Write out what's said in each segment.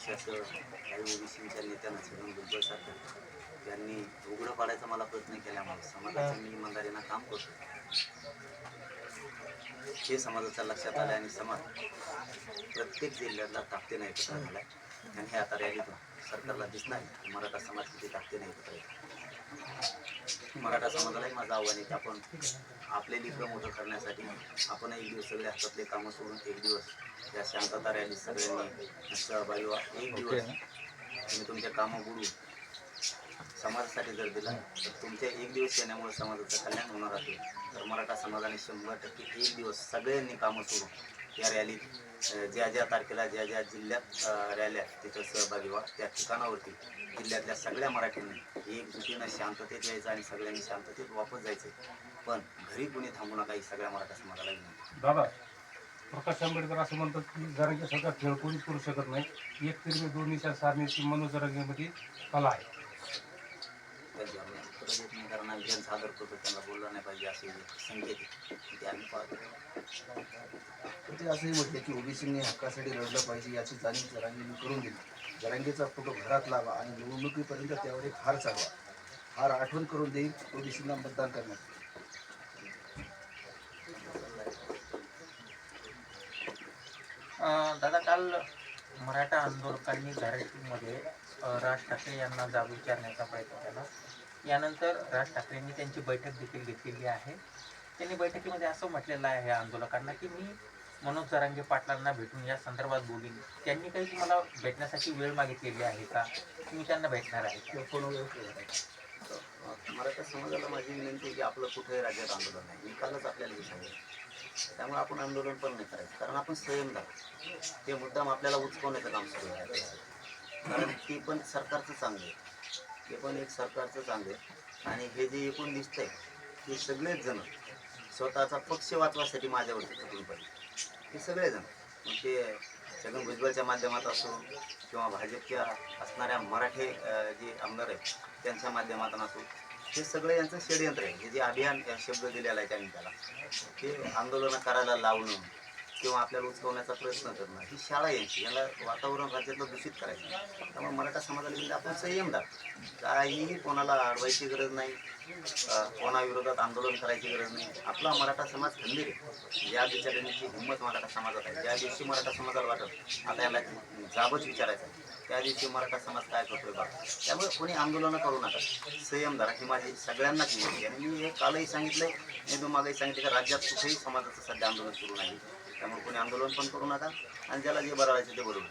पक्षाचं काही ओबीसीच्या नेत्यानं छगन भुजबळ सरकार यांनी उघडं पाडायचा मला प्रयत्न केल्यामुळे समाजाचं मी इमानदारीनं काम करतो हे समाजाच्या लक्षात आलं आणि समाज प्रत्येक जिल्ह्यातला ताकदीनं एकत्र झालाय. आणि हे आता रॅलीतून सरकारला दिसणार आहे, मराठा समाज किती ताकदीनं एकत्र आहे मराठा समाजालाही माझं आव्हान आहे की आपण आपले लिखं मोठं करण्यासाठी आपण एक दिवस सगळे हातातले कामं सोडून एक दिवस या शांतता रॅलीत सगळ्यांनी सहभागी व्हा. एक दिवस तुम्ही तुमच्या कामं बुडू. समाजासाठी जर दिला तर तुमच्या एक दिवस येण्यामुळे समाजाचं कल्याण होणार आहे. तर मराठा समाजाने शंभर टक्के एक दिवस सगळ्यांनी कामं सोडून या रॅलीत ज्या ज्या तारखेला ज्या ज्या जिल्ह्यात रॅल्या तिथं सहभागी व्हा त्या ठिकाणावरती जिल्ह्यातल्या सगळ्या मराठ्यांनी एकजुटीनं शांततेत यायचं आणि सगळ्यांनी शांततेत वापस जायचं. पण घरी कुणी थांबू नका ही सगळ्या मराठा समाजाला विनंती. दादा प्रकाश आंबेडकर असं म्हणतात की जरांगे सरकार खेळ कोणीच करू शकत नाही. एक तरी दोन्हीच्या सारणीची मनोज जरांगेमध्ये कला आहे. आम्ही ज्यांचा आदर करतो त्यांना बोललं नाही पाहिजे असे संकेत आम्ही पाहतो. ते असंही म्हटले की ओबीसींनी हक्कासाठी लढलं पाहिजे याची जाणीव जरांगीने करून दिली. जरांगीचा फोटो घरात लावा आणि निवडणुकीपर्यंत त्यावर एक हार चालवा. हार आठवण करून देईल ओबीसींना मतदान करण्यात. दादा काल मराठा आंदोलकांनी धाराशिवमध्ये राज ठाकरे यांना जाब विचारण्याचा प्रयत्न केला. यानंतर राज ठाकरेंनी त्यांची बैठक देखील घेतलेली आहे. त्यांनी बैठकीमध्ये असं म्हटलेलं आहे या आंदोलकांना की मी मनोज जरांगे पाटलांना भेटून या संदर्भात बोलीन. त्यांनी काही तुम्हाला भेटण्यासाठी वेळ मागितलेली आहे का? तुम्ही त्यांना भेटणार आहे किंवा मराठा समाजाला माझी विनंती आहे की आपलं कुठेही राज्यात आंदोलन नाही. निकालच आपल्याला विषय त्यामुळे आपण आंदोलन पण नाही करायचं. कारण आपण स्वयंदार ते मुद्दाम आपल्याला उचकवण्याचं काम सुरू आहे. कारण ते पण सरकारचं चांगलं आहे. ते पण एक सरकारचं चांगलं आहे. आणि हे जे एकूण दिसतंय ते सगळेच जण स्वतःचा पक्ष वाचवासाठी माझ्यावरती तुटून पडले. ते सगळेजण. मग ते छगन भुजबळच्या माध्यमात असो किंवा भाजपच्या असणाऱ्या मराठी जे आमदार आहेत त्यांच्या माध्यमातून असो हे सगळं यांचं षडयंत्र आहे. हे जे अभियान शब्द दिलेला आहे त्यांनी त्याला ते आंदोलनं करायला लावणं किंवा आपल्याला उचलवण्याचा प्रयत्न करणं ही शाळा यायची याला वातावरण राज्यातलं दूषित करायचं. त्यामुळे मराठा समाजाला म्हणजे आपण संयमदार काहीही कोणाला अडवायची गरज नाही कोणाविरोधात आंदोलन करायची गरज नाही. आपला मराठा समाज खंबीर आहे. या बिचाऱ्यांची हिंमत मराठा समाजात आहे. ज्या दिवशी मराठा समाजाला वाटत आता याला जाबच विचारायचं आहे, त्या दिवशी मराठा समाज काय करतोय बघा. त्यामुळे कोणी आंदोलनं करू नका. संयम धरा. ही माझी सगळ्यांनाच विनंती आणि मी हे कालही सांगितलंय. मी तुम्हालाही सांगितलं की राज्यात कुठेही समाजाचं सध्या आंदोलन सुरू नाही. त्यामुळे कोणी आंदोलन पण करू नका आणि ज्याला जे बरं व्हायचं ते बरोबर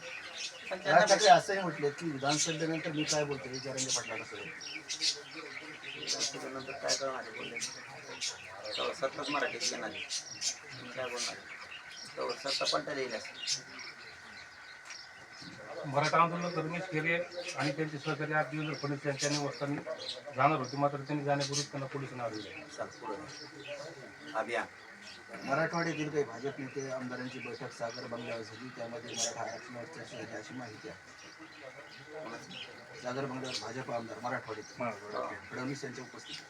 पण त्यांना ठाकरे असंही म्हटले की विधानसभेनंतर मी काय बोलतो हे पाटलाला सगळं नंतर काय करणार आहे बोलले तेव्हा सतत मराठीत येणार आहे. तुम्ही काय बोलणार? तेव्हा सत्ता पलटा येईल. मराठा आंदोलन रमेश केरे आणि त्यांचे सहकारी आठ दिवस फडणवीस यांच्या निवासस्थानी जाणार होते मात्र त्यांनी जाण्यापूर्वीच त्यांना पोलिसांना अडवले अभियान मराठवाड्यातील काही भाजप नेते आमदारांची बैठक सागर बंगल्यावर झाली. त्यामध्ये मराठा आरक्षणावर चर्चा झाली अशी माहिती आहे? सागर बंगल्यावर भाजप आमदार मराठवाड्यात फडणवीस यांच्या उपस्थितीत.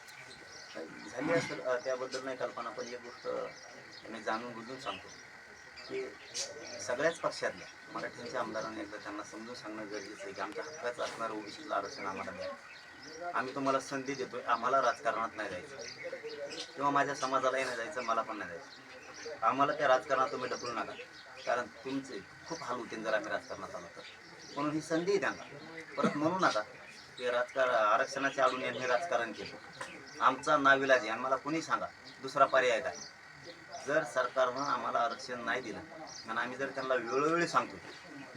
झाली असेल त्याबद्दल नाही कल्पना पण एक गोष्ट मी जाणून बुजून सांगतो की सगळ्याच पक्षातल्या मराठ्यांच्या आमदारांनी एकदा त्यांना समजून सांगणं गरजेचं आहे की आमच्या हक्काचं असणारं ओबीसीतलं आरक्षण आम्हाला मिळालं. आम्ही तुम्हाला संधी देतोय. आम्हाला राजकारणात नाही जायचं. किंवा माझ्या समाजालाही नाही जायचं मला पण नाही जायचं. आम्हाला त्या राजकारणात तुम्ही ढकलू नका. कारण तुमचे खूप हाल होतील जर आम्ही राजकारणात आलो तर. म्हणून ही संधी आहे त्यांना परत म्हणू नका की राजकारण आरक्षणाच्या आडून यांनी राजकारण केलं. आमचा नाविलाज आहे आणि मला कुणी सांगा? दुसरा पर्याय काय? जर सरकारनं आम्हाला आरक्षण नाही दिलं आणि आम्ही जर त्यांना वेळोवेळी सांगतो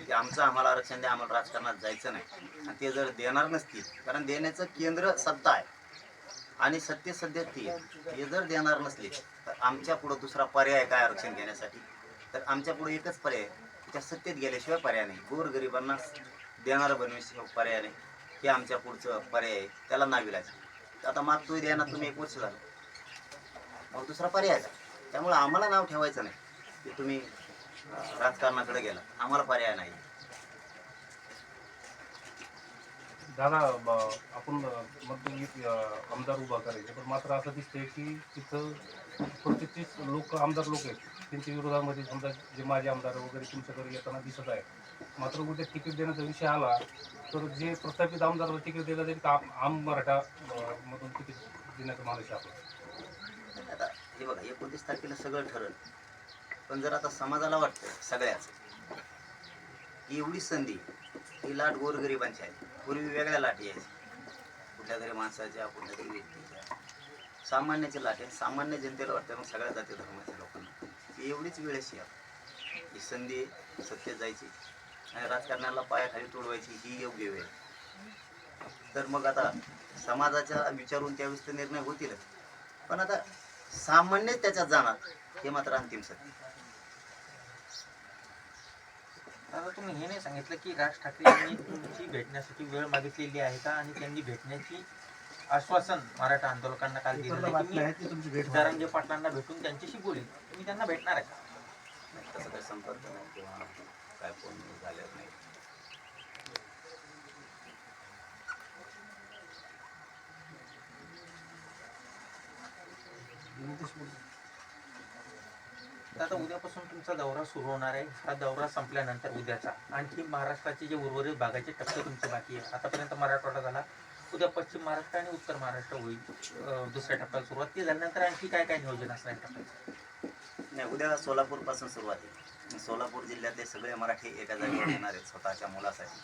की आमचं आम्हाला आरक्षण द्या आम्हाला राजकारणात जायचं नाही. आणि ते जर देणार नसतील कारण देण्याचं केंद्र सत्ता आहे. आणि सत्य सध्या ती हे जर देणार नसले तर आमच्या पुढं दुसरा पर्याय काय आरक्षण घेण्यासाठी? तर आमच्या पुढे एकच पर्याय त्या सत्तेत गेल्याशिवाय पर्याय नाही. गोरगरिबांना देणारं बनविल्याशिवाय पर्याय नाही. हे आमच्या पुढचं पर्याय आहे. त्याला नाविलाज आता मागतोय द्याना तुम्ही एक वर्ष झालं. मग दुसरा पर्याय आहे. त्यामुळे आम्हाला नाव ठेवायचं नाही. की तुम्ही राजकारणाकडे गेला. आम्हाला पर्याय नाही. दादा ब- आपण मध्यंतरी आमदार उभा करायचे पण मात्र असं दिसतंय की तिथं प्रत्येकचेच लोक आमदार लोक आहेत. त्यांच्या विरोधामध्ये समजा जे माजी आमदार वगैरे तुमच्याकडे येताना दिसत आहे मात्र उद्या तिकीट देण्याचा विषय आला तर जे प्रस्थापित आमदार तिकीट दिलं जाईल का आम- आम मराठा अं, मधून तिकीट देण्याचा माणूस आहे आपला. आता हे बघा एकोणतीस तारखेला सगळं ठरल. पण जर आता समाजाला वाटतं सगळ्याच की एवढी संधी ही लाट गोरगरिबांची आहे. पूर्वी वेगळ्या लाटी आहेत कुठल्या तरी माणसाच्या कुठल्या तरी व्यक्तीच्या. सामान्याची लाट आहे सामान्य जनतेला वाटतं मग सगळ्या जाती धर्माच्या लोकांना. ही एवढीच वेळ अशी आहे. ही संधी सत्य जायची आणि राजकारणाला पायाखाली तोडवायची ही योग्य वेळ. तर मग आता समाजाच्या विचारून त्यावेळेस ते निर्णय होतीलच. पण आता सामान्य त्याच्यात जाणार हे मात्र अंतिम सत्य. दादा तुम्ही हे नाही सांगितलं की राज ठाकरे यांनी तुमची भेटण्यासाठी वेळ मागितलेली आहे का? आणि त्यांनी भेटण्याची आश्वासन मराठा आंदोलकांना काल पेपरला आहे की मी पाटलांना भेटून त्यांच्याशी बोलेल. तुम्ही त्यांना भेटणार आहे का? तसं काही संपर्क नाही किंवा काय फोन झालेलं नाही. तर आता उद्यापासून तुमचा दौरा सुरू होणार आहे. हा दौरा संपल्यानंतर उद्याचा. आणखी महाराष्ट्राचे जे उर्वरित भागाचे टप्पे तुमचे बाकी आहे आतापर्यंत मराठवाडा झाला. उद्या पश्चिम महाराष्ट्र आणि उत्तर महाराष्ट्र होईल. दुसऱ्या टप्प्याला सुरुवात ती झाल्यानंतर आणखी काय काय नियोजन असणार टप्प्याचं नाही उद्या सोलापूरपासून सुरुवात आहे. सोलापूर जिल्ह्यातले सगळे मराठी एका जागेवर येणार आहेत स्वतःच्या मुलासाठी.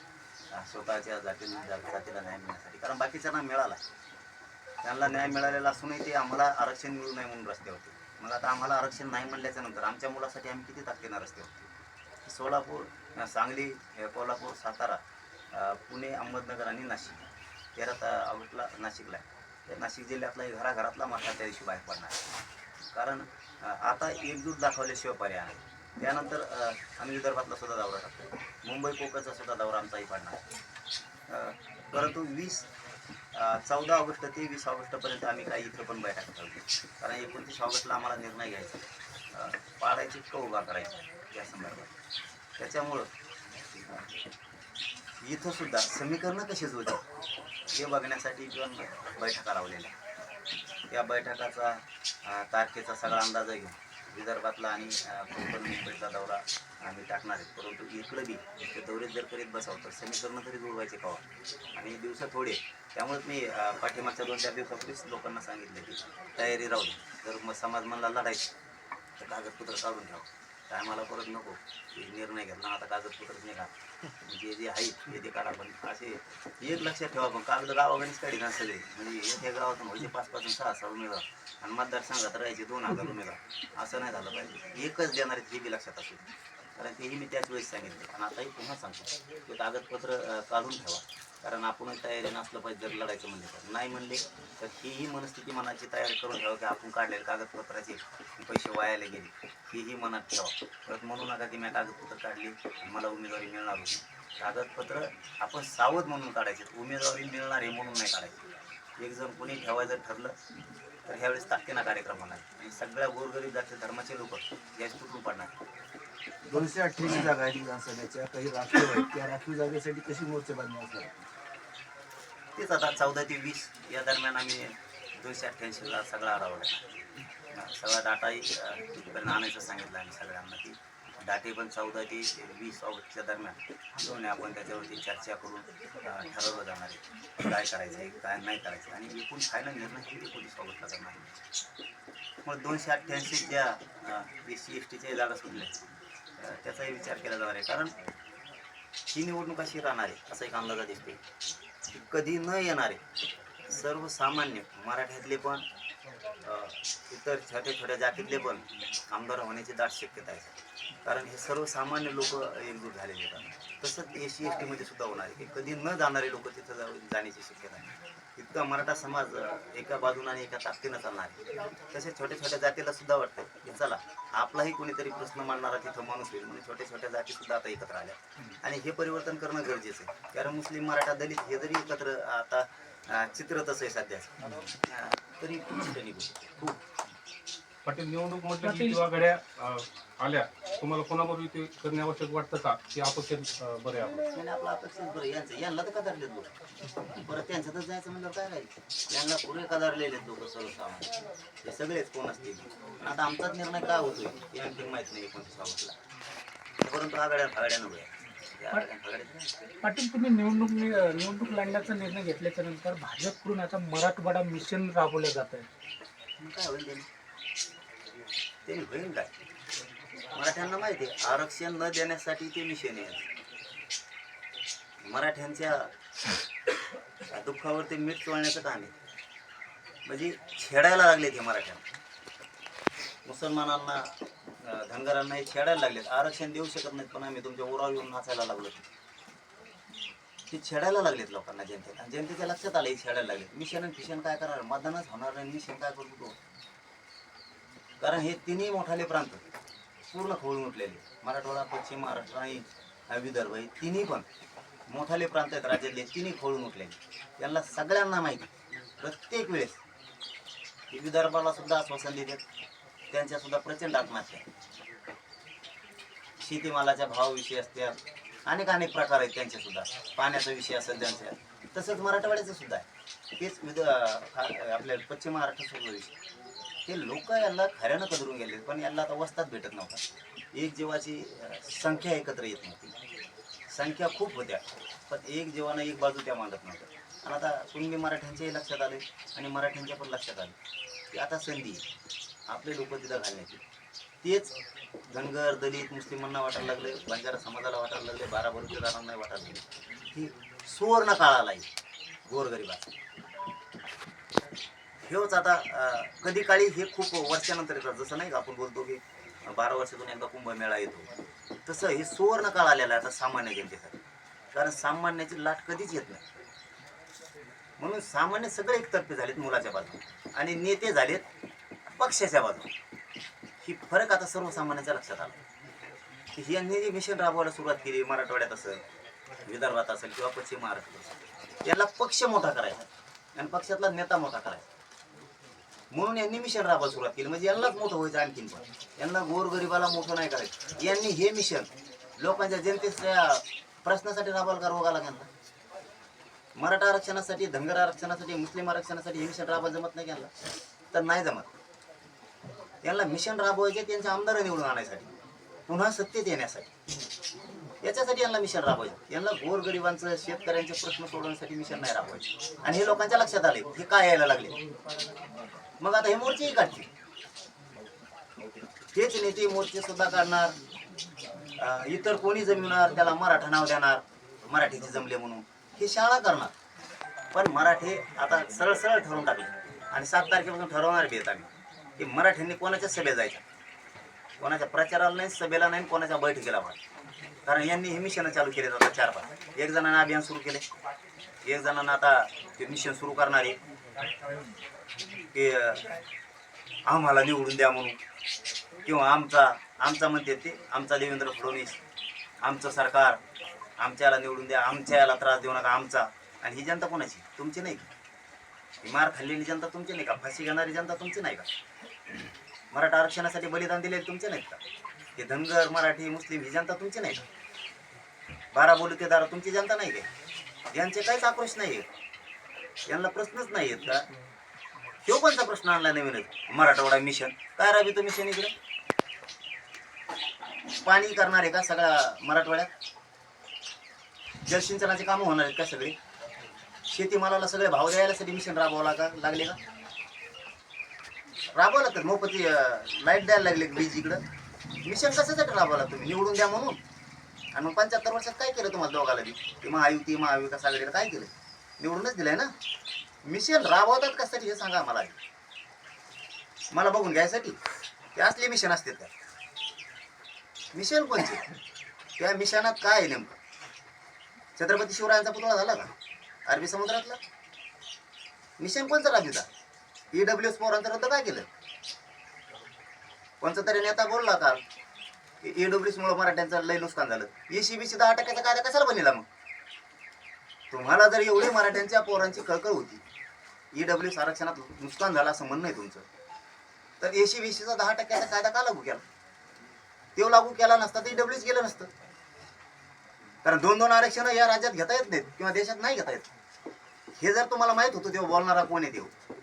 स्वतःच्या जाती जातीला न्याय मिळण्यासाठी. कारण बाकीच्यांना मिळाला. त्यांना न्याय मिळालेला असूनही ते आम्हाला आरक्षण मिळू नये म्हणून रस्ते होते मग आता आम्हाला आरक्षण नाही म्हणल्याच्या नंतर आमच्या मुलासाठी आम्ही किती ताकदीनं रस्ते होते सोलापूर सांगली कोल्हापूर सातारा पुणे अहमदनगर आणि नाशिक. तेरा ता ऑगस्टला नाशिकला आहे. त्या नाशिक जिल्ह्यातला घराघरातला घरातला त्या दिवशी बाहेर पडणार कारण आता एकजूट दाखवल्याशिवाय पर्याय आहे त्यानंतर आम्ही विदर्भातला सुद्धा दौरा टाकतो मुंबई कोकणचा सुद्धा दौरा आमचाही पडणार परंतु वीस चौदा ऑगस्ट ते वीस ऑगस्टपर्यंत आम्ही काही इथं पण बैठक ठेवतो कारण एकोणतीस ऑगस्टला आम्हाला निर्णय घ्यायचा पाडायची क उभा करायचा या संदर्भात. त्याच्यामुळं इथं सुद्धा समीकरणं कशीच होती हे बघण्यासाठी किंवा बैठका लावलेल्या या बैठकाचा तारखेचा सगळा अंदाज घेऊन विदर्भातला आणि कोकण मुंबईचा दौरा आम्ही टाकणार आहे. परंतु इकडं बी ते दौरे जर करीत बसावं तर समीकरणं तरी जुळवायचे कवा हो? आणि दिवस थोडे त्यामुळेच मी पाठीमागच्या दोन चार दिवसापूर्वीच लोकांना सांगितले की तयारी राहू जर मग समाज म्हणला लढायचं तर कागदपत्र काढून ठेवा टायमाला परत नको. हे निर्णय घेतला. आता कागदपत्रच नाही का म्हणजे जे जे आहे ते ते काढा. पण असे एक लक्षात ठेवा. पण कागद गावाकडेच काढी ना सगळे म्हणजे एका गावातून म्हणजे व्हायचे पाच पाच सहा सहा उमेदवार. आणि मतदारसंघात राहायचे दोन हजार उमेदवार. असं नाही झालं पाहिजे. एकच देणार आहेत हे बी लक्षात असेल. कारण तेही मी त्याच वेळेस सांगितले. आणि आताही पुन्हा सांगतो. ते कागदपत्र काढून ठेवा. कारण आपण तयारी नसलं पाहिजे जर लढायचं म्हणले तर. नाही म्हणले तर हीही मनस्थिती मनाची तयारी करून ठेवा की आपण काढलेले कागदपत्राचे पैसे वायाला गेले. हीही मनात ठेवा. परत म्हणू नका की मी कागदपत्र काढली मला उमेदवारी मिळणार होती. कागदपत्र आपण सावध म्हणून काढायचे. उमेदवारी मिळणार आहे म्हणून नाही काढायचे. एक जण कोणी ठेवायचं ठरलं तर ह्यावेळेस ताकदीना कार्यक्रम होणार. आणि सगळ्या गोरगरीब जाती धर्माचे लोक याच तुटून पडणार? दोनशे अठ्ठ्याऐंशी जागा आहेत विधानसभेच्या. काही राखीव आहेत. त्या राखीव जागेसाठी कशी मोर्चेबांधणी असणार तेच आता चौदा ते वीस या दरम्यान आम्ही दोनशे अठ्ठ्याऐंशीला सगळा अडवला सगळा डाटाही तिथपर्यंत आणायचं सांगितलं आम्ही सगळ्यांना की डाटे पण चौदा ते वीस ऑगस्टच्या दरम्यान दोन आपण त्याच्यावरती चर्चा करून ठरवलं जाणार आहे. काय करायचं आहे काय नाही करायचं आणि एकूण फायनल निर्णय हे एकोणीस ऑगस्टला करणार आहे? मग दोनशे अठ्ठ्याऐंशी ज्या एस सी एस टीच्या जागा सुटल्या त्याचाही विचार केला जाणार आहे. कारण ही निवडणूक अशी राहणार आहे असा एक अंदाजा दिसते कधी न येणारे सर्वसामान्य मराठ्यातले पण इतर छोट्या छोट्या जातीतले पण आमदार होण्याची दाट शक्यता आहे. कारण हे सर्वसामान्य लोक एकजूट झालेले आहेत. तसंच एस सी एस टीमध्ये सुद्धा होणार आहे. की कधी न जाणारे लोक तिथं जा जाण्याची शक्यता आहे. इतका मराठा समाज एका बाजूने आणि एका ताकदीनं चालणार आहे. तसे छोट्या छोट्या जातीला सुद्धा वाटतं की चला आपलाही कोणीतरी प्रश्न मांडणारा तिथं माणूस होईल म्हणून छोट्या छोट्या जाती सुद्धा आता एकत्र आल्या. आणि हे परिवर्तन करणं गरजेचं आहे. कारण मुस्लिम मराठा दलित हे जरी एकत्र आता चित्र तसं आहे सध्या. तरी खूप पाटील निवडणूक म्हटलं की किंवा घड्या अं, आल्या तुम्हाला कोणाबरोबर ते करणे आवश्यक वाटतं का? की अपेक्षित अं, बरे आपण आणि आपलं अपेक्षित बरं यांचं यांना तर कदारलेत लोक. परत त्यांचं तर जायचं म्हणलं काय राहील यांना पुरे कदारलेले लोक सर्वसामान्य हे सगळेच कोण असतील? पण आता आमचाच निर्णय काय होतोय? हे आणखी माहीत नाही एकोणतीस ऑगस्टला परंतु आघाड्या फागड्या नव्हे या आघाड्या फागड्या पाटील तुम्ही निवडणूक नि- निवडणूक लढण्याचा निर्णय घेतल्याच्या नंतर भाजपकडून आता मराठवाडा मिशन राबवलं जात आहे मग काय होईल त्यांनी? ते होईल काय मराठ्यांना माहिती आहे आरक्षण न देण्यासाठी ते मिशन आहे मराठ्यांच्या दुःखावर ते मीठ चोळण्याचं काम आहे. म्हणजे छेडायला लागले ते मराठ्यांना. मुसलमानांना धनगरांना हे छेडायला लागलेत. आरक्षण देऊ शकत नाहीत पण आम्ही तुमच्या उरावर येऊन नाचायला लागलो ते छेडायला लागलेत लोकांना जनतेला. आणि जनतेच्या लक्षात आलं हे छेडायला लागले मिशन आणि फिशन काय करणार? मतदानच होणार नाही. मिशन काय करू तो? कारण हे तिन्ही मोठाले प्रांत पूर्ण खोळून उठलेले मराठवाडा पश्चिम महाराष्ट्र आणि विदर्भ हे तिन्ही पण मोठाले प्रांत आहेत. राज्यातले तिन्ही खोळून उठलेले त्यांना सगळ्यांना माहिती प्रत्येक वेळेस विदर्भाला सुद्धा आश्वासन देतात. त्यांच्या सुद्धा प्रचंड आत्महत्या शेतीमालाच्या भावाविषयी असतात अनेक अनेक प्रकार आहेत त्यांचे सुद्धा पाण्याचा विषय असेल त्यांच्या. तसंच मराठवाड्याचं सुद्धा आहे. तेच विद आपल्या पश्चिम महाराष्ट्र सुद्धा विषय हे लोक यांना खऱ्यानं कदरून गेले पण यांना आता वस्तात भेटत नव्हता. एक जीवाची संख्या एकत्र येत नव्हती. संख्या खूप होत्या पण एक जीवानं एक बाजू त्या मांडत नव्हत्या. आणि आता कुणबी मराठ्यांच्याही लक्षात आले आणि मराठ्यांच्या पण लक्षात आले. की आता संधी आहे. आपले लोक तिथं घालण्याची तेच धनगर दलित मुस्लिमांना वाटायला लागले बंजारा समाजाला वाटायला लागले बारा वाटायला लागले. ही सुवर्ण काळाला आहे गोरगरिबाचा हेच आता कधी काळी हे खूप वर्षानंतर येतात. जसं नाही का आपण बोलतो की बारा वर्षातून एकदा कुंभमेळा येतो. तसं हे सुवर्ण काळ आलेला आहे आता सामान्य जनतेसाठी. कारण सामान्याची लाट कधीच येत नाही. म्हणून सामान्य सगळे एकतर्फे झालेत मुलाच्या बाजूने. आणि नेते झालेत पक्षाच्या बाजूने. ही फरक आता सर्वसामान्यांच्या लक्षात आला. की यांनी जे मिशन राबवायला सुरुवात केली मराठवाड्यात असेल विदर्भात असेल किंवा पश्चिम महाराष्ट्रात असेल याला पक्ष मोठा करायचा. आणि पक्षातला नेता मोठा करायचा. म्हणून यांनी मिशन राबायला सुरुवात केली. म्हणजे यांनाच मोठं व्हायचं आणखीन पण. यांना गोरगरिबाला मोठं नाही करायचं. यांनी हे मिशन लोकांच्या जनतेच्या प्रश्नासाठी राबायला का रोगाला यांना मराठा आरक्षणासाठी धनगर आरक्षणासाठी मुस्लिम आरक्षणासाठी हे मिशन राबा जमत नाही यांना तर नाही जमत. यांना मिशन राबवायचे त्यांचे आमदार निवडून आणायसाठी. पुन्हा सत्तेत येण्यासाठी. याच्यासाठी यांना मिशन राबवायचं. यांना गोरगरिबांचं शेतकऱ्यांचे प्रश्न सोडवण्यासाठी मिशन नाही राबवायचे. आणि हे लोकांच्या लक्षात आले. हे काय यायला लागले? मग आता हे मोर्चेही काढतील. तेच नेते मोर्चे सुद्धा काढणार. इतर कोणी जमविणार त्याला मराठा नाव देणार मराठीचे जमले म्हणून. हे शाळा करणार. पण मराठी आता सरळ सरळ ठरवून टाकले. आणि सात तारखेपासून ठरवणार बी आम्ही. की मराठ्यांनी कोणाच्या सभेत जायच्या कोणाच्या प्रचाराला नाही सभेला नाही कोणाच्या बैठकीला पण. कारण यांनी हे मिशन चालू केले जातात चार पाच. एक जणांना अभियान सुरू केले. एक जणांना आता ते मिशन सुरू करणार. की आम्हाला निवडून द्या म्हणून. किंवा आमचा आमचा म्हणते ते आमचा देवेंद्र फडणवीस आमचं सरकार आमच्याला निवडून द्या आमच्या याला त्रास देऊ नका आमचा. आणि ही जनता कोणाची? तुमची नाही का? ही मार खाल्लेली जनता तुमची नाही का? फाशी घेणारी जनता तुमची नाही का? मराठा आरक्षणासाठी बलिदान दिलेले तुमचे नाहीत का? हे धनगर मराठी मुस्लिम ही जनता तुमची नाही का? बारा बोलतेदार तुमची जनता नाही का? यांचे काहीच आक्रोश नाही आहे यांना प्रश्नच नाही आहेत का? तो कोणता प्रश्न आणला नवीनच मराठवाडा मिशन काय राबी तो मिशन इकडे? पाणी करणार आहे का सगळ्या मराठवाड्यात? जलसिंचनाचे कामं होणार आहेत का सगळे? शेतीमालाला सगळे भाव द्यायला मिशन राबवावं का लागले का? राबवला तर मोफती लाइट द्यायला लागले वीज इकडं? मिशन कशासाठी राबवला तुम्ही निवडून द्या म्हणून. आणि मग पंच्याहत्तर वर्षात काय केलं तुम्हाला दोघाला बी? ती महायुती महाविकास आघाडीला काय केलं? निवडूनच दिलंय ना? मिशन राबवतात कशासाठी हे सांगा मला. मला बघून घ्यायसाठी. ते असले मिशन असते तर. मिशन कोणते त्या मिशनात काय आहे नेमकं? छत्रपती शिवरायांचा पुतळा झाला का? अरबी समुद्रातला? मिशन कोणचा राबविता ई डब्ल्यू एस पोरांचं रद्द काय केलं? कोणचा तरी नेता बोलला काल ई डब्ल्यू एस मुळे मराठ्यांचं लय नुकसान झालं. ए सी बी सी दहा टक्क्याचा कायदा कशाला बनलेला मग? तुम्हाला जर एवढी मराठ्यांच्या पोरांची कळकळ होती ई डब्ल्यू एस आरक्षणात नुकसान झालं असं म्हणणं आहे तुमचं. तर एसी बीसीचा दहा टक्क्याचा कायदा का लागू केला? तो लागू केला नसता तर डब्ल्यूच गेलं नसतं. कारण दोन दोन आरक्षण या राज्यात घेता येत नाहीत किंवा देशात नाही घेता येत. हे जर तुम्हाला माहीत होतं तेव्हा बोलणारा कोण आहे तेव्हा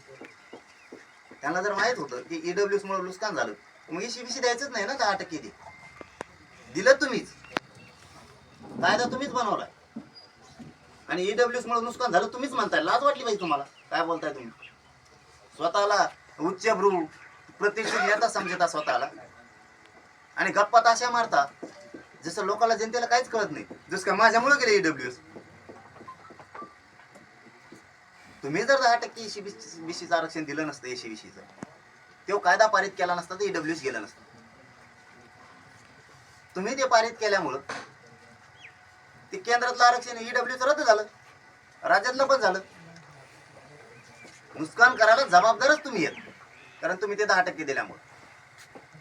त्यांना जर माहीत होतं की ईडब्ल्यूएस मुळे नुकसान झालं मग एसी बीसी द्यायचंच नाही ना दहा टक्के ते. दिलं तुम्हीच. कायदा तुम्हीच बनवलाय. आणि ईडब्ल्यूएस मुळे नुकसान झालं तुम्हीच म्हणताय. लाज वाटली पाहिजे तुम्हाला. काय बोलताय तुम्ही? स्वतःला उच्चभ्रू प्रतिष्ठित नेता समजता स्वतःला. आणि गप्पात अशा मारता जसं लोकांना जनतेला काहीच कळत नाही. जस का माझ्यामुळे गेले ईडब्ल्यूएस तुम्ही जर दहा टक्के एसी बीसीचं आरक्षण दिलं नसतं एसी बीसीचं तो कायदा पारित केला नसता तर ईडब्ल्यूएस गेलं नसतं. तुम्ही ते पारित केल्यामुळं ते केंद्रातलं आरक्षण ईडब्ल्यूच रद्द झालं. राज्यातलं पण झालं. नुकसान करायला जबाबदारच तुम्ही येत कारण तुम्ही ते दहा टक्के दिल्यामुळे.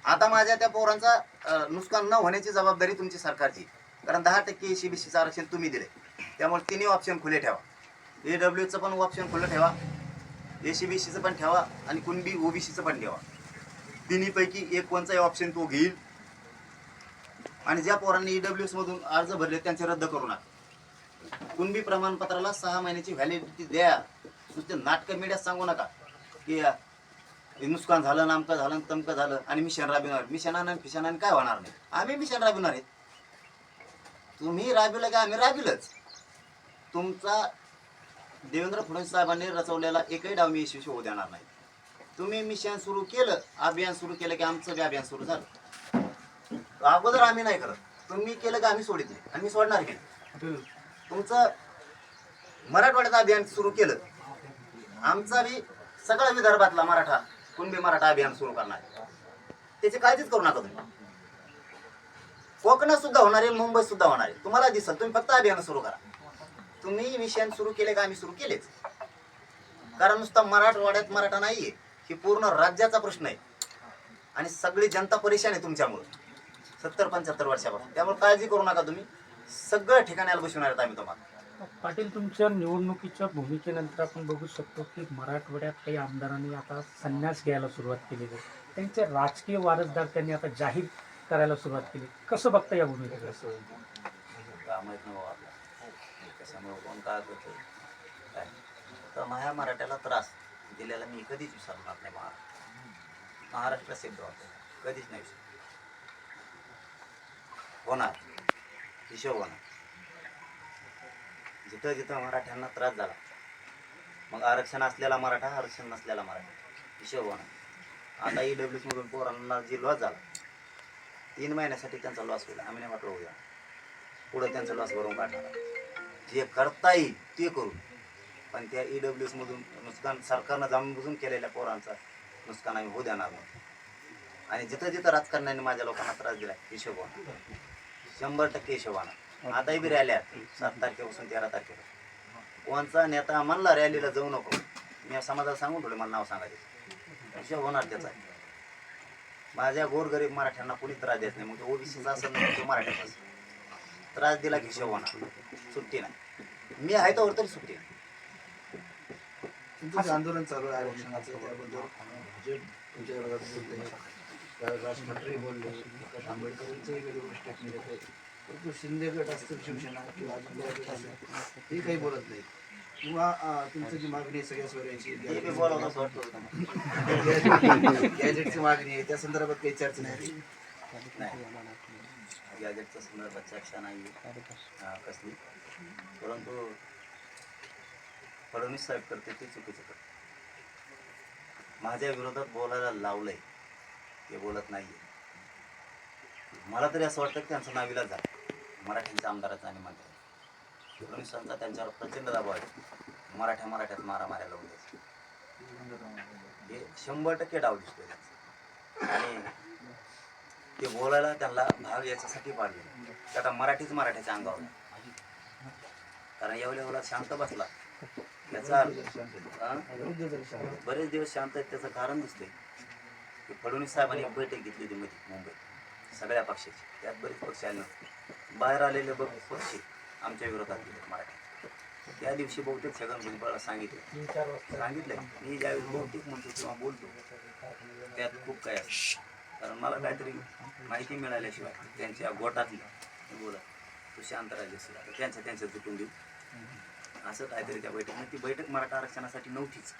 आता माझ्या त्या पोरांचा नुकसान न होण्याची जबाबदारी तुमची सरकारची. कारण दहा टक्के एसी बीसीचं आरक्षण तुम्ही दिले त्यामुळे तिन्ही ऑप्शन खुले ठेवा. ए डब्ल्यूचं पण ऑप्शन खुलं ठेवा. ए सी बी सीचं पण ठेवा आणि कुणबी ओबीसीचं पण ठेवा. तिन्हीपैकी एक कोणचाही ऑप्शन तो घेईल. आणि ज्या पोरांनी ई मधून अर्ज भरले त्यांचे रद्द करू नका. कुणबी प्रमाणपत्राला सहा महिन्याची व्हॅलिडिटी द्या. नुसते नाटकं मीडियात सांगू नका. की हे नुकसान झालं नामकं झालं तमकं झालं आणि मिशन राबविणार मिशनानं फिशनानं काय होणार नाही. आम्ही मिशन राबविणार आहेत. तुम्ही राबविलं का आम्ही राबविलंच तुमचा देवेंद्र फडणवीस साहेबांनी रचवलेला एकही डाव मी यशस्वी होऊ देणार नाही. तुम्ही मिशन सुरू केलं अभियान सुरू केलं की आमचं बी अभियान सुरू झालं. अगोदर आम्ही नाही करत. तुम्ही केलं की आम्ही सोडित नाही. आणि मी सोडणार की. तुमचं मराठवाड्याचं अभियान सुरू केलं. आमचा बी सगळा विदर्भातला मराठा कुणबी मराठा अभियान सुरू करणार. आहे. त्याची काळजीच करू नका तुम्ही. कोकणात सुद्धा होणार आहे मुंबई सुद्धा होणार आहे. तुम्हाला दिसल तुम्ही फक्त अभियान सुरू करा. तुम्ही मिशन सुरू केले का आम्ही सुरू केलेच. कारण नुसता मराठवाड्यात मराठा नाहीये ही पूर्ण राज्याचा प्रश्न आहे. आणि सगळी जनता परेशान आहे तुमच्यामुळे. सत्तर पंच्याहत्तर वर्षापासून. त्यामुळे काळजी करू नका तुम्ही. सगळ्या ठिकाणी बसवणार आहेत आम्ही तुम्हाला. पाटील तुमच्या निवडणुकीच्या भूमिकेनंतर आपण बघू शकतो की मराठवाड्यात काही आमदारांनी आता संन्यास घ्यायला सुरुवात केली आहे. त्यांचे राजकीय वारसदार त्यांनी आता जाहीर करायला सुरुवात केली. कसं बघता या भूमिकेकडे? कशामुळे हो कोण काय करतो काय? तर माझ्या मराठ्याला त्रास दिलेला मी कधीच विसरणार नाही महाराष्ट्र महाराष्ट्र सिद्ध होतो कधीच नाही विसरणार. होणार. हिशोब होणार. जिथं जिथं मराठ्यांना त्रास झाला मग आरक्षण असलेला मराठा आरक्षण नसलेला मराठा. हिशोब होणार. आता ई डब्ल्यूस मधून पोरांना जे लॉस झाला तीन महिन्यासाठी त्यांचा लॉस होईल आम्ही नाही वाटलं होऊया पुढं त्यांचा लॉस भरून काढणार जे करता येईल ते करू. पण त्या ई डब्ल्यू एसमधून नुकसान सरकारनं जाणून बुजून केलेल्या पोरांचा नुकसान आम्ही होऊ देणार नाही. आणि जिथं जिथं राजकारण्याने माझ्या लोकांना त्रास दिला हिशोबानं शंभर टक्के हिशोबानं आताही बी रॅल्या. सात तारखेपासून तेरा तारखेला कोणचा नेता म्हणला रॅलीला जाऊ नको. मी समाजाला सांगून ठेवले मला नाव सांगायचं हिशोब होणार त्याचा. माझ्या गोरगरीब मराठ्यांना कोणी त्रास देत नाही. मग ओबीसीचा असेल नाही तो मराठ्याचा असेल. त्रास दिला की हिशोब होणार. सुट्टी नाही. मी आहे तर तरी सुट्टी नाही. तुमचं आंदोलन चालू आहे आरक्षणाचं त्याबद्दल तुमच्या विरोधात बोलले त्या बोलले आंबेडकरांचंही वेगवेगळे स्टेटमेंट परंतु शिंदे गट असतील शिवसेना किंवा अजून काही गट असेल ते काही बोलत नाही किंवा अं, तुमचं जी मागणी आहे सगळ्या ते असं वाटतं गॅजेटची मागणी आहे त्या संदर्भात काही चर्चा नाही. गॅजेटच्या संदर्भात चर्चा नाही. हा, कसली? परंतु फडणवीस साहेब करते ते चुकीचं करते माझ्या विरोधात बोलायला लावलंय. ते बोलत नाहीये. मला तरी असं वाटतं की त्यांचं नाविलाज झालं. मराठ्यांच्या आमदाराचं आणि मंत्र्यांचं. पोलिसांचा त्यांच्यावर प्रचंड दाबा आहे. मराठ्या मराठ्यात मारा मारायला लावून हे शंभर टक्के डाव दिसतो आणि ते बोलायला त्यांना भाग याच्यासाठी पाडले की आता मराठीच मराठ्याच्या अंगावर कारण एवढ्या एवढा शांत बसला. त्याचा बरेच दिवस शांत आहेत त्याचं कारण दिसतंय. की फडणवीस साहेबांनी बैठक घेतली होती मध्ये मुंबईत. सगळ्या पक्षाची. त्यात बरेच पक्ष आले नव्हते बाहेर आलेले बघ पक्षी आमच्या विरोधात गेले मराठी त्या दिवशी बहुतेक छगन भुजबळला सांगितलं. सांगितलंय. मी ज्यावेळेस बहुतेक म्हणतो किंवा बोलतो. त्यात खूप काय कारण मला काहीतरी माहिती मिळाल्याशिवाय त्यांच्या गोटातली बोला तो शांत राहिल्याशिवाय आता त्यांच्या त्यांच्या जुटून देऊ असं काहीतरी त्या बैठक ती बैठक मराठा आरक्षणासाठी नव्हतीच.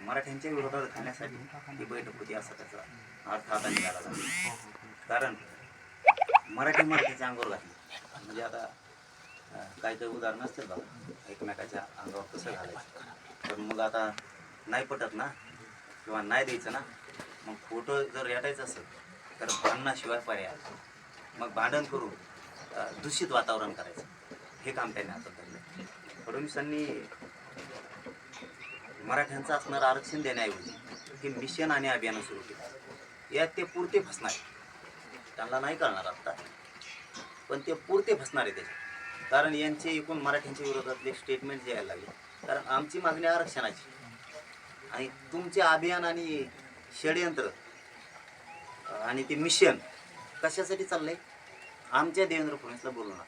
मराठ्यांच्या विरोधात खाण्यासाठी ही बैठक होती असा त्याचा अर्थ आता निघाला. कारण मराठी मराठीच्या अंगावर घातली. म्हणजे आता काही काही उदाहरण असतील बघा. एकमेकाच्या अंगावर कसं घालायचं. तर मग आता नाही पटत ना? किंवा नाही द्यायचं ना? मग फोटो जर रेटायचं असेल तर भांडणाशिवाय पर्याय मग भांडण करून दूषित वातावरण करायचं. हे काम त्यांनी आता केलं फडणवीसांनी मराठ्यांचं असणारं आरक्षण देण्याऐवजी हे मिशन आणि अभियान सुरू केलं. यात ते पुरते फसणार त्यांना नाही कळणार आत्ता पण ते पुरते फसणार आहे त्याचे. कारण यांचे एकूण मराठ्यांच्या विरोधातले स्टेटमेंट जे यायला लागले कारण आमची मागणी आरक्षणाची. आणि तुमचे अभियान आणि षडयंत्र आणि ते मिशन कशासाठी चाललंय? आमच्या देवेंद्र फडणवीसला बोलू नका.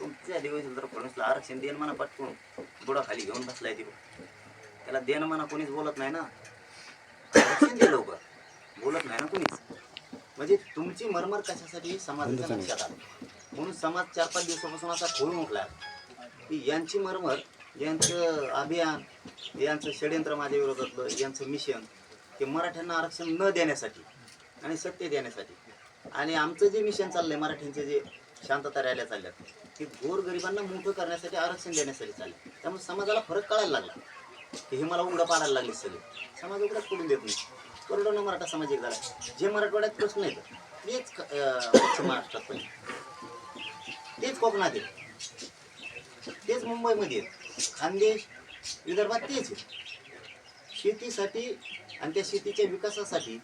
तुमच्या देवेंद्र फडणवीसला आरक्षण देणमाना पटकून. बुडा खाली घेऊन बसलाय ते. त्याला देणमाना कोणीच बोलत नाही ना. आरक्षण दे लवकर. बोलत नाही ना कोणीच. म्हणजे तुमची मरमर कशासाठी समाजाच्या लक्षात आली? म्हणून समाज चार पाच दिवसापासून असा खोळून उठला की यांची मरमर यांचं अभियान यांचं षडयंत्र माझ्या विरोधातलं यांचं मिशन हे मराठ्यांना आरक्षण न देण्यासाठी आणि सत्य देण्यासाठी. आणि आमचं जे मिशन चाललंय मराठ्यांचे जे शांतता रॅल्या चालल्यात ते गोरगरिबांना मोठं करण्यासाठी आरक्षण देण्यासाठी चालले त्यामुळे समाजाला फरक कळायला लागला. की हे मला उघडं पाडायला लागले सगळे. समाज उघडच पडून देत नाही. कोरडोना मराठा सामाजिक एक झाला. जे मराठवाड्यात प्रश्न आहेत तेच अं, पश्चिम महाराष्ट्रात पण तेच कोकणात आहेत. तेच मुंबईमध्ये आहेत. खानदेश विदर्भात तेच आहे शेतीसाठी आणि त्या शेतीच्या विकासासाठी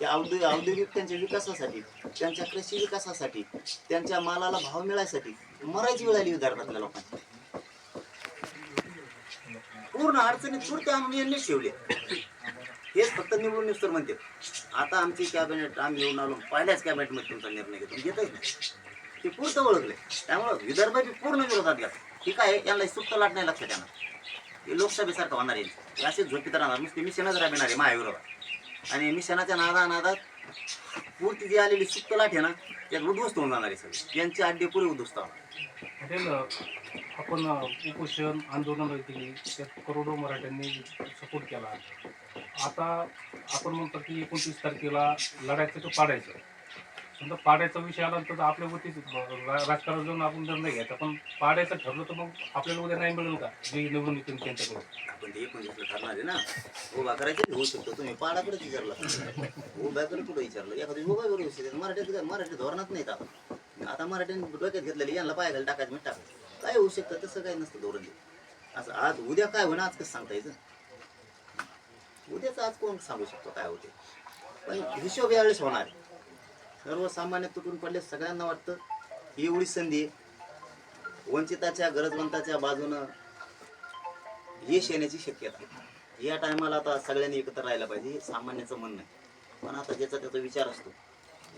त्या औद्यो औद्योगिक त्यांच्या विकासासाठी त्यांच्या कृषी विकासासाठी त्यांच्या मालाला भाव मिळायसाठी मरायची वेळ आली विदर्भातल्या लोकांची. पूर्ण अडचणीत पुरते आणून यांनी ठेवले. हेच फक्त निवडून निस्तोर म्हणते. आता आमची कॅबिनेट आम्ही येऊन आलो. पहिल्याच कॅबिनेटमध्ये तुमचा निर्णय घेतो. म्हणजे घेतच नाही. ते पुरतं ओळखले. त्यामुळं विदर्भ बी पूर्ण विरोधात घ्या ठीक आहे यांना सुप्त लाट नाही लक्षात येणार. हे लोकसभेसारखं होणार आहे. असेच असे झोपीत राहणार. नुसते मिशनच राबणार आहे महाविरोधात. आणि मिशनाच्या नादा नादात पूर्ती जी आलेली सुप्त लाट आहे ना त्यात उद्ध्वस्त होऊन जाणार आहे सगळे. यांचे अड्डे पुरे उद्ध्वस्त होणार. आपण उपोषण आंदोलन केली. त्यात करोडो मराठ्यांनी सपोर्ट केला. आता आपण म्हणतो की एकोणतीस तारखेला लढायचं तर पाडायचं? समजा पाडायचा विषय आला तर आपल्या वतीच राजकारण जाऊन आपण निर्णय घ्यायचा. पण पाडायचं ठरलं तर मग आपल्याला उद्या नाही मिळेल का? जे निवडून येतील त्यांच्याकडे आपण ते एकोणीसला ठरणार आहे ना. उभा करायचं होऊ शकतो. तुम्ही पाडाकडे विचारला? उभ्याकडे कुठं विचारलं? एखादी उभा करू मराठी मराठीत काय? मराठी धोरणात नाही का आता मराठीने डोक्यात घेतलेली यांना पायाखाली टाकायचं मी टाकायचं. काय होऊ शकतं? तसं काही नसतं धोरण. ते. असं आज उद्या काय होणार आज कसं सांगता यायचं? उद्याच आज कोण सांगू शकतो काय होते पण हिशोब यावेळेस होणार आहे. सर्वसामान्य तुटून पडले सगळ्यांना वाटतं ही एवढी संधी आहे. वंचिताच्या गरजवंताच्या बाजूनं यश येण्याची शक्यता या टायमाला आता सगळ्यांनी एकत्र राहायला पाहिजे हे सामान्याचं म्हणणं आहे पण आता ज्याचा त्याचा विचार असतो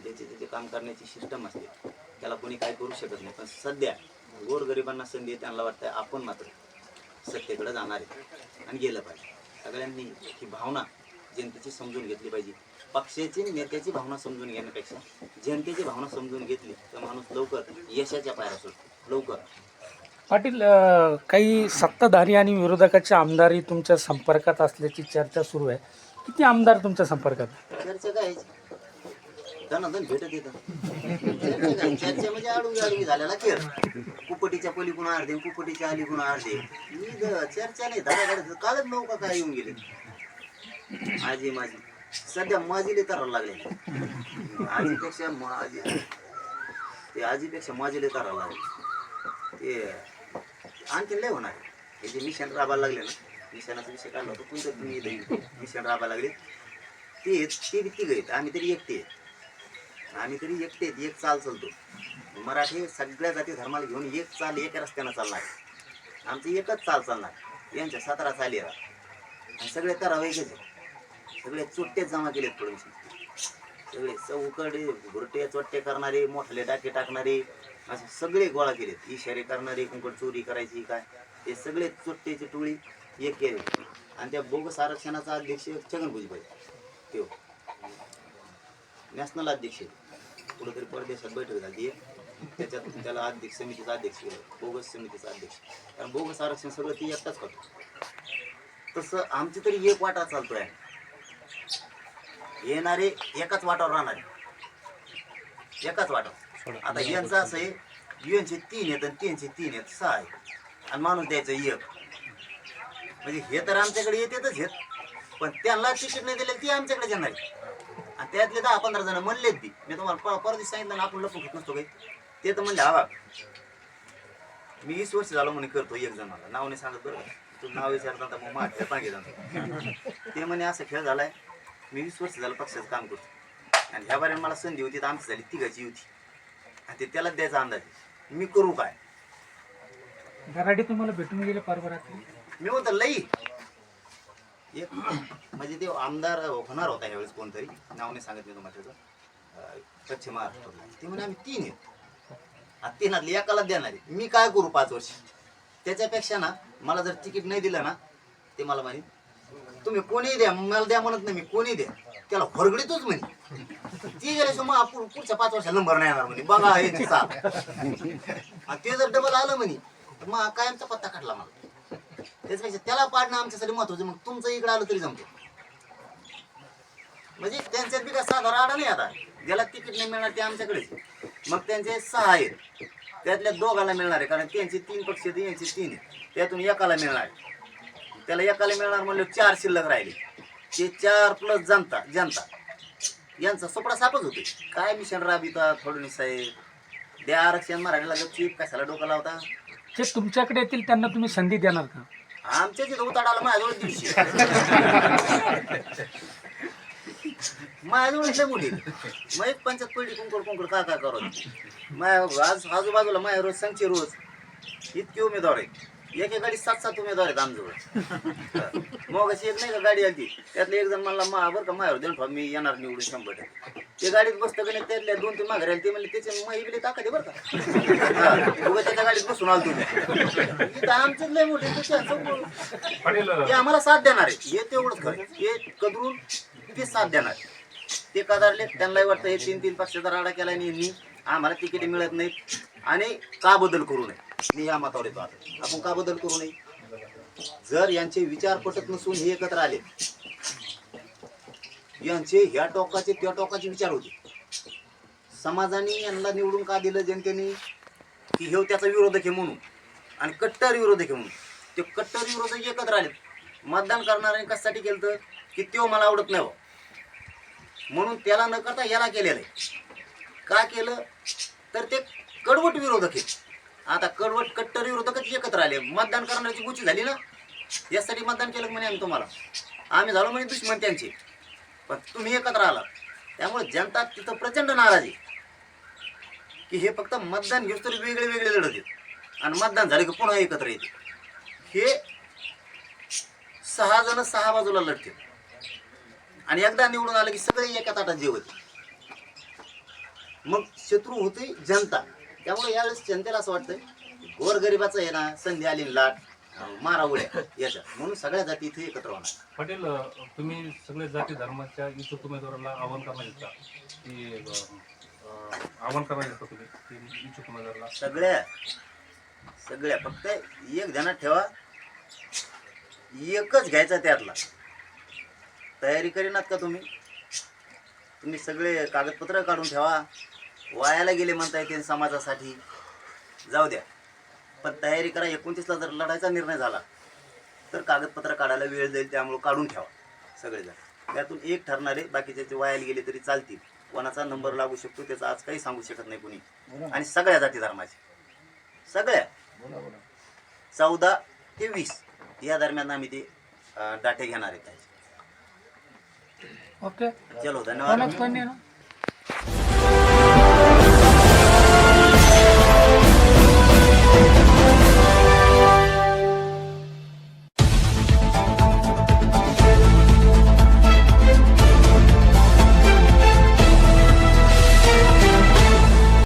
ज्याचे त्याचे काम करण्याची सिस्टम असते त्याला कोणी काय करू शकत नाही पण सध्या गोरगरिबांना संधी आहे त्यांना वाटतं आपण मात्र सत्तेकडे जाणार आहे आणि गेलं पाहिजे सगळ्यांनी ही भावना जनतेची समजून घेतली पाहिजे. पक्षाची आणि नेत्याची भावना समजून घेण्यापेक्षा जनतेची भावना समजून घेतली तर माणूस लवकर यशाच्या पायऱ्या सुटतो लवकर. पाटील काही सत्ताधारी आणि विरोधकाचे आमदारही तुमच्या संपर्कात असल्याची चर्चा सुरू आहे. किती आमदार तुमच्या संपर्कात? चर्चा काय आहे? त्यांना भेटत येतं चर्चा काय? आडवी झालेला खेळ. कुपटीच्या पलीकडून अर्धे कुपटीच्या अलीकडून अर्धे मी चर्चा नाही धारा कालच नौका काय येऊन गेले. आजी माझी. सध्या माझीले करायला लागले. आजीपेक्षा माझी ते आजीपेक्षा माझीले करायला लागले. ते आणखी लय होणार. हे जे मिशन राबायला लागले ना मिशनाचा विषय काढला होता कोणतं तुम्ही मिशन राबायला लागले? ते ते तिघ आहेत. आम्ही तरी एकटे आहेत. आम्ही तरी एकटे एक चाल चालतो. मराठी सगळ्या जाती धर्माला घेऊन एक चाल एक रस्त्यानं चालणार आमचं आमची एकच चाल चालणार यांच्या सतरा चाली आहेत. आणि सगळे करावे सगळे चुट्टेच जमा केलेत थोडेसे सगळे चौकडे भुरटे चोट्टे करणारे मोठले डाके टाकणारे असे सगळे गोळा केलेत. इशारे करणारे कुंकड चोरी करायची काय? ते सगळे चोट्टेची टोळी एक केले आणि त्या बोगस आरक्षणाचा अध्यक्ष छगन भुजबळ. त्यो. नॅशनल अध्यक्ष. आहे कुठेतरी परदेशात बैठक झाली. त्याच्यात त्याला अध्यक्ष समितीचा अध्यक्ष केलं. बोगस समितीचा अध्यक्ष. कारण बोगस आरक्षण सगळं ती एकटाच करतो तसं आमची तरी एक वाटा चालतोय. येणारे एकाच वाटावर राहणारे. एकाच वाटावर. आता यांचं असं आहे युएनचे तीन आहेत आणि तीनचे तीन आहेत सहा आहेत. आणि माणूस द्यायचं एक. म्हणजे हे तर आमच्याकडे येतेच आहेत. पण त्यांना तिकीट नाही दिलं ती आमच्याकडे येणार आहे. आणि त्यातले दहा पंधरा जण म्हणलेत बी. मी तुम्हाला पर- परवा दिवशी सांगितलं ना आपण लपून घेत नसतो काही. ते तर म्हणले हवा मी वीस वर्ष झालो म्हणून करतो एक जणाला. नाव नाही सांगत बरं. तू नाव विचारता मग माझ्या पांगे जातो ते म्हणे असं खेळ झालाय. मी वीस वर्ष झालं पक्षाचं काम करतो. आणि ह्या बारे मला संधी होती तर आमची झाली तिघाची होती. आणि ते त्यालाच द्यायचा अंदाज. मी करू काय? गराडी तुम्हाला भेटून गेले परवा मी म्हणतो लई. एक म्हणजे ते आमदार होणार होता यावेळेस कोणतरी. नाव नाही सांगत मी तुम्हाला त्याचं. पश्चिम महाराष्ट्रातला ते म्हणे आम्ही तीन आहेत. आणि तीनातली एकाला देणार आहे. मी काय करू पाच वर्ष? त्याच्यापेक्षा ना मला जर तिकीट नाही दिलं ना ते मला म्हणे तुम्ही कोणी द्या. मला द्या म्हणत नाही मी कोणी द्या. त्याला फरगडीतोच म्हणे. ती गेल्याशिवाय मग आपण पुढच्या पाच वर्षाला नंबर नाही येणार म्हणे. बघा हे ते जर डबल आलं म्हणे तर मग कायमचा पत्ता काढला मला. त्याच्यापेक्षा त्याला पाडणं आमच्यासाठी महत्वाचं मग तुमचं इकडे आलं तरी जमतो. म्हणजे त्यांच्यात बी काय साधारण राडा नाही आता. ज्याला तिकीट नाही मिळणार ते आमच्याकडेच. मग त्यांचे सहा आहेत. त्यातल्या दोघांना मिळणार आहे कारण त्यांचे तीन पक्ष आहेत यांचे तीन आहेत. त्यातून एकाला मिळणार. आहे. त्याला एकाला मिळणार म्हणलं चार शिल्लक राहिले. ते चार प्लस जनता जनता. यांचा सोपडा सापच होते काय मिशन राबिता फडणवीस साहेब? द्या आरक्षण मराठीला गपचीप कशाला डोका लावता? जे तुमच्याकडे येतील त्यांना तुम्ही संधी देणार का? आमच्या तिथं उताडाला माझ्याजवळ दिवशी माझ्याजवळ लय मुली मग एक पंचायत पडली कुंकड कुंकड का काय करत माझ्या आज आजूबाजूला माझ्या रोज सांगचे रोज इतके उमेदवार आहे एके गाडी सात सात उमेदवार आहेत आमजवळ. मग अशी एक नाही का गाडी आली? त्यातले एक जण म्हणला मा बरं का माझ्यावर देऊन मी येणार निवडून शंभर टक्के. ते गाडीत बसतं का नाही त्यातल्या दोन तीन माघारी आले ते म्हणले त्याचे मग इकडे ताकद आहे बरं का. हा, उगाच त्याच्या गाडीत बसून आलो तुम्ही. आमचं लय मोठे ते आम्हाला साथ देणार आहे. हे तेवढंच खरं हे कदरून ते साथ देणार आहे. ते कदारले त्यांनाही वाटतं हे तीन तीन पक्षाचा राडा केला आणि यांनी आम्हाला तिकीट मिळत नाहीत. आणि का बदल करू नये? मी या मतावर येतो आता. आपण का बदल करू नये? जर यांचे विचार पटत नसून हे एकत्र आले यांचे ह्या टोकाचे त्या टोकाचे विचार होते. समाजाने यांना निवडून का दिलं जनतेने? की हे त्याचा विरोधक आहे म्हणून. आणि कट्टर विरोधक आहे म्हणून. ते कट्टर विरोधक एकत्र आले मतदान करणाऱ्याने कशासाठी केलं तर? की तो मला आवडत नाही बुवा. म्हणून त्याला न करता याला केलेलं आहे. का केलं? तर ते कडवट विरोधक आहे आता कडवट कट्टर विरोधकच एकत्र आले. मतदान करण्याची गुची झाली ना? यासाठी मतदान केलं म्हणे आम्ही तुम्हाला? आम्ही झालो म्हणे दुश्मन त्यांचे. पण तुम्ही एकत्र आला. त्यामुळे जनता तिथं प्रचंड नाराज आहे. की हे फक्त मतदान घेऊ तरी वेगळे वेगळे लढत आहेत. आणि मतदान झालं की पुन्हा एकत्र येते. हे सहा जण सहा बाजूला लढतील. आणि एकदा निवडून आलं की सगळे एका ताटात जेवत मग शत्रू होते जनता. त्यामुळे यावेळेस जनतेला असं वाटतंय गोरगरिबाचं आहे ना संधी आली लाट. मारा उड्या याच्या म्हणून सगळ्या जाती इथे एकत्र होणार. पाटील तुम्ही सगळे जाती धर्माच्या इच्छुक उमेदवाराला आव्हान करणार आहेत का? की अ, अ, आव्हान करणार का तुम्ही? की इच्छुक उमेदवाराला? सगळ्या सगळ्या. फक्त एक ध्यानात ठेवा. एकच घ्यायचा त्यातला. तयारी करीनात का तुम्ही? तुम्ही सगळे कागदपत्र काढून ठेवा. वायाला गेले म्हणता येते समाजासाठी. जाऊ द्या. पण तयारी करा एकोणतीसला जर लढायचा निर्णय झाला तर कागदपत्र काढायला वेळ जाईल त्यामुळे काढून ठेवा सगळेजण. त्यातून एक ठरणारे बाकीचे वायाला गेले तरी चालतील. कोणाचा नंबर लागू शकतो त्याचा आज काही सांगू शकत नाही कुणी. आणि सगळ्या जाती धर्माचे. सगळ्या. चौदा ते वीस या दरम्यान आम्ही ते डाटे घेणार आहेत ओके. चलो धन्यवाद.